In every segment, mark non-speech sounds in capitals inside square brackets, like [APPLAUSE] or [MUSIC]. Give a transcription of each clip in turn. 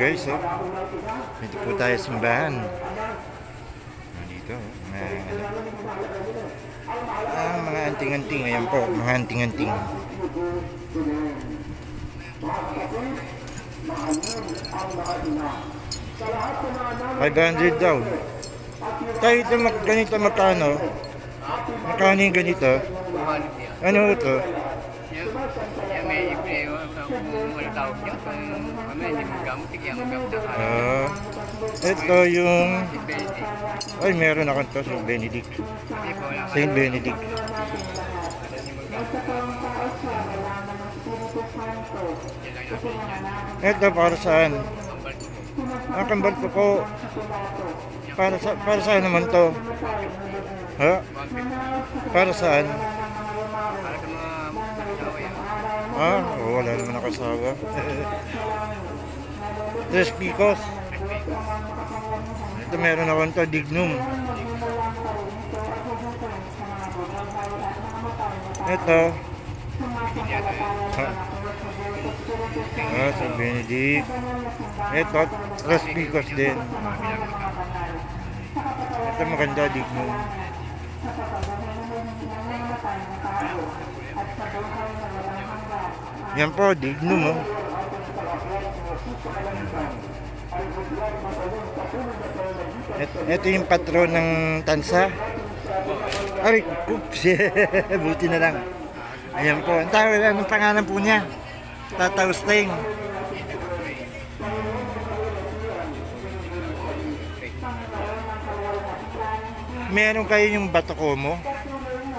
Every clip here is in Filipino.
guys, oh. Dito po tayo simbahan. Dito, mga ano. Ah, mga anting-anting. Ayan po, mga anting-anting. Five hundred daw. Tayo ito mag- ganito magkano? Magkano yung ganito? Ano ito? Yan may ibre, wala tawag niya. Kami hindi mo gamit na kaya. Ah, ito yung... Ay, meron ako to sa Benedict. Saint Benedict. Ito para saan? Ah, kambal ko po. Para sa para saan naman to? Ha? Para saan? Ah, oh, wala naman nakasawa. [LAUGHS] Tres picos. Ito meron ako to dignum. Ito. Ha? Ah, sa Benedict. Ito, tres picos din. Ito maganda dignum. Yan po, dignum oh. Ito, ito yung patron ng tansa. Aray, oops. [LAUGHS] Buti na lang. Ayan po. Ang tawag, anong pangalan po niya? Tatausting. Meron kayo yung batokomo?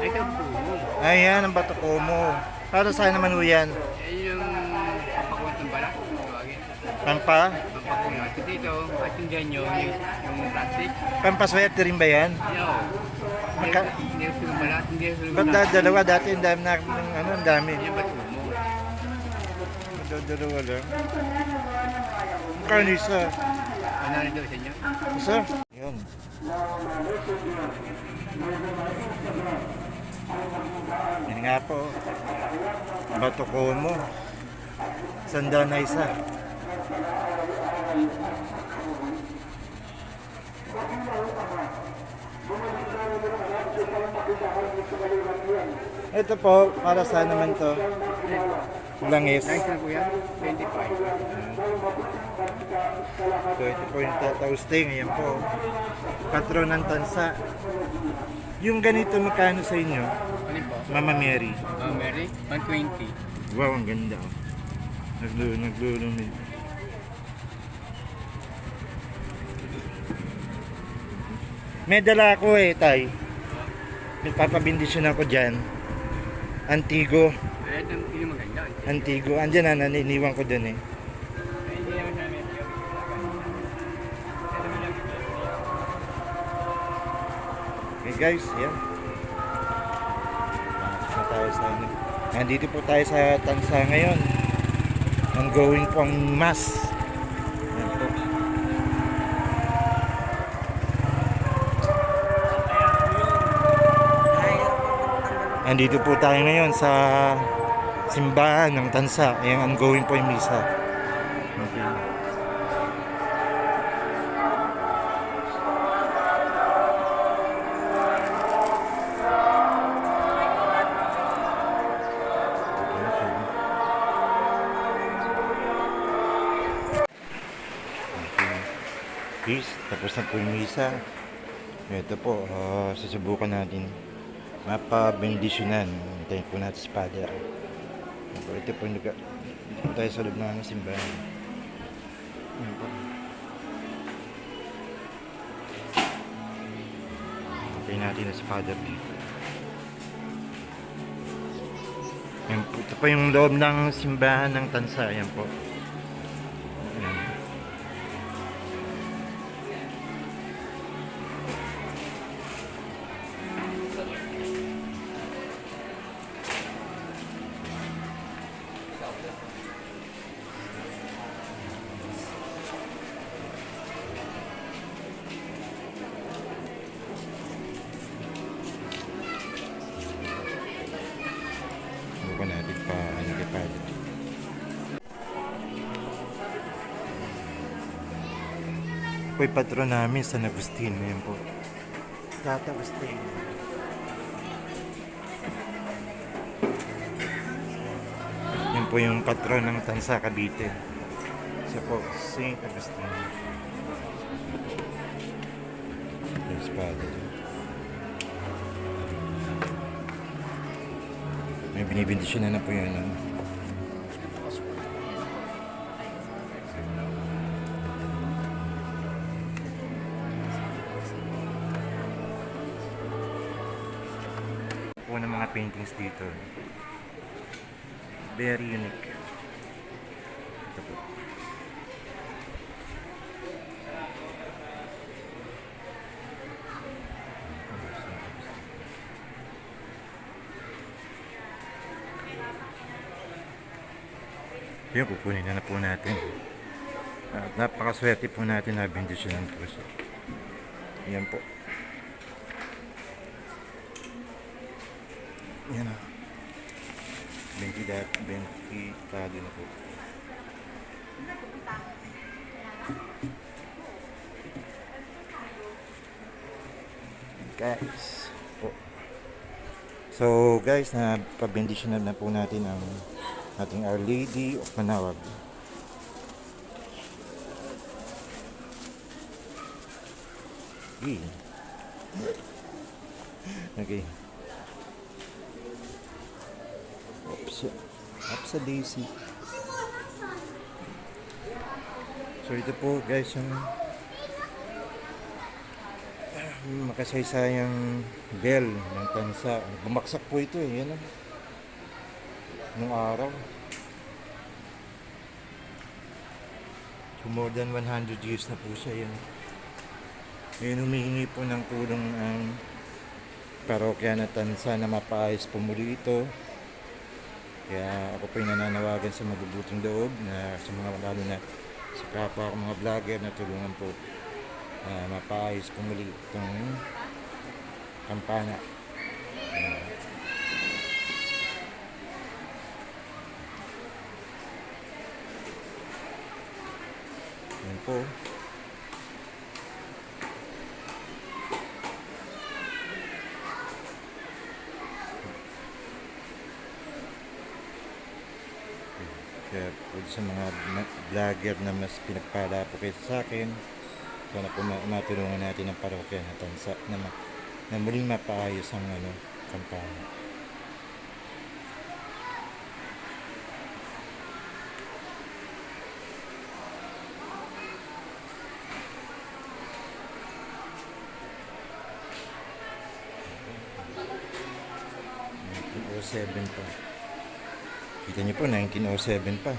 Ito po. Ayan, ang batokomo. Para saan naman ho yan? Yan yung papakulat ng balat. Tawagin. Pampa? Pampakulat. Ito dito, at yung dyan yung, yung plastic. Pampaswerte rin ba yan? Hindi ko yung balat, hindi ko yung Ba't da- dalawa dati ang dami na, ng, ano, ang dami. Yan ba mo? Da- Dalawa lang. Magkano isa? Ano na daw sa inyo? Isa? Yun. Yan nga po. Bato ko mo. Sanda na isa. Ito po, para saan naman to? Langis. Nice na po yan. 25. So ito po yung tatausting. Ayan po. Patron ng tansa. Yung ganito magkano sa inyo? Ano po? Mama Mary. Uh, Mary, 120. Wow, ang ganda. Oh. Naglulo, naglulo. May dala ako eh, tay. Nagpapabindisyon ako dyan. Antigo. Eh, maganda. Antigo. Andyan na, naniniwan ko dun eh. Eh, Hindi naman namin. Okay guys, yan. Pasok na tayo sa ano. Nandito po tayo sa Tansa ngayon. Ang mass. Yan po. Nandito po tayo ngayon sa simbahan ng Tansa. Ayan, ongoing po yung misa. Peace. Tapos na po yung misa. Ito po, ah, susubukan natin mapabendisyonan. Hintayin po natin si Father. Ito, ito po. Dito po tayo sa loob ano, simbahan. Ayan po. Hintayin natin na si Father dito. Ayan po, ito po yung loob ng simbahan ng Tansa. Ayan po. Po yung patron namin sa Agustin. Ayan po. Tata Agustin. Yan po yung patron ng Tansa Cavite. Siya po, Saint Agustin. Yes, Father. May binibindisyon na na po yun. Ano? Ng paintings dito. Very unique. Ito po. Yun, kukunin na na po natin. At napakaswerte po natin na bendisyonan po siya. Yan po. Yan na. 20 dat, 20 tado na po. Guys, po. So guys, na pabendisyonan na po natin ang ating Our Lady of Manawag. [LAUGHS] Okay. Okay. Oops. Oops, daisy. So ito po guys yung [CLEARS THROAT] makasaysayang bell ng tansa. Bumaksak po ito eh. Yan ah. Nung araw. So more than 100 years na po siya yan. Ngayon humihingi po ng tulong ang parokya na tansa na mapaayos po muli ito. Kaya ako po yung nananawagan sa mabubuting loob na sa mga lalo na sa kapwa ko mga vlogger na tulungan po na mapaayos po muli itong kampana. Ayan. Yan po. Kaya sa mga vlogger na mas pinagpala po kayo sa akin, sana po ma- matulungan natin ang parokya na tansa na, na muling mapaayos ang ano, kampanya. seven pa. Kita niyo po, 1907 pa.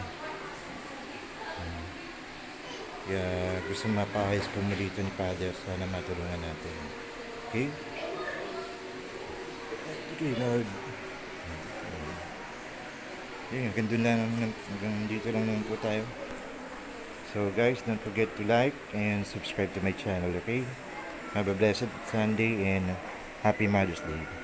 Kaya gusto mapahayos po muli ito ni Father. Sana matulungan natin. Okay? Okay, Lord. Okay, hanggang doon lang, hanggang dito lang naman po tayo. So guys, don't forget to like and subscribe to my channel, okay? Have a blessed Sunday and Happy Mother's Day.